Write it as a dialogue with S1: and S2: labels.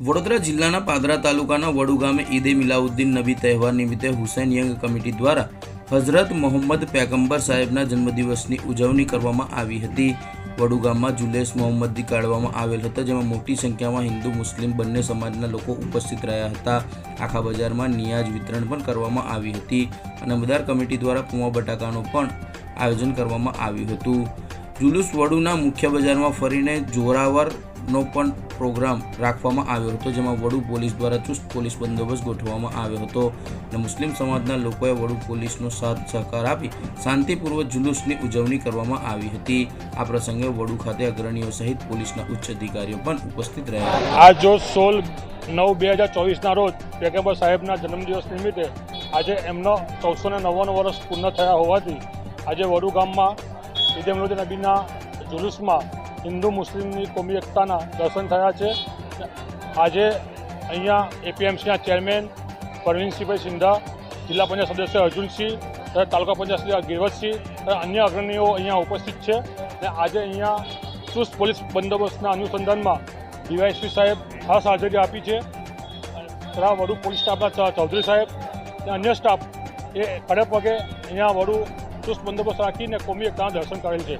S1: વડોદરા જિલ્લાના પાદરા તાલુકાના વડુ ગામે ઈદે મિલાઉદ્દીન નબી તહેવાર નિમિત્તે હુસૈન યંગ કમિટી દ્વારા હઝરત મોહમ્મદ પેગંબર સાહેબના જન્મદિવસની ઉજવણી કરવામાં આવી હતી. વડુ ગામમાં જુલેસ મોહમ્મદી કાઢવામાં આવેલ હતા, જેમાં મોટી સંખ્યામાં હિન્દુ, મુસ્લિમ બંને સમાજના લોકો ઉપસ્થિત રહ્યા હતા. આખા બજારમાં નિયાજ વિતરણ પણ કરવામાં આવી હતી અને મદાર કમિટી દ્વારા પૂમા બટાકાનું પણ આયોજન કરવામાં આવ્યું હતું. જુલુસ વડુના મુખ્ય બજારમાં ફરીને જોરાવરનો પણ પ્રોગ્રામ રાખવામાં આવ્યો હતો, જેમાં વડુ પોલીસ દ્વારા ચુસ્ત પોલીસ બંદોબસ્ત ગોઠવવામાં આવ્યો હતો અને મુસ્લિમ સમાજના લોકોએ વડુ પોલીસનો સાથ સહકાર આપી શાંતિપૂર્વક જુલુસની ઉજવણી કરવામાં આવી હતી. આ પ્રસંગે વડુ ખાતે અગ્રણીઓ સહિત પોલીસના ઉચ્ચ અધિકારીઓ પણ ઉપસ્થિત રહ્યા
S2: આજ જો સોલ નવ બે હજાર ચોવીસના રોજ પેગમ્બર સાહેબના જન્મદિવસ નિમિત્તે આજે એમનો ચૌદસો ને નવ્વાણું વર્ષ પૂર્ણ થયા હોવાથી આજે વડુ ગામમાં ઈદે મિલાદ નબીના જુલુસમાં હિન્દુ મુસ્લિમની કોમી એકતાના દર્શન થયા છે. આજે અહીંયા એપીએમસીના ચેરમેન પરવીનસિંહભાઈ સિંધા, જિલ્લા પંચાયત સદસ્ય અર્જુનસિંહ તાલુકા પંચાયત સદસ્ય ગિરવતસિંહ તથા અન્ય અગ્રણીઓ અહીંયા ઉપસ્થિત છે. અને આજે અહીંયા ચુસ્ત પોલીસ બંદોબસ્તના અનુસંધાનમાં ડીવાયસપી સાહેબ ખાસ હાજરી આપી છે. તથા વડુ પોલીસ સ્ટાફના ચૌધરી સાહેબ અને અન્ય સ્ટાફ એ ખડે પગે અહીંયા વડુ ચુસ્ત બંદોબસ્ત રાખીને કોમી એકતાના દર્શન કરેલ છે.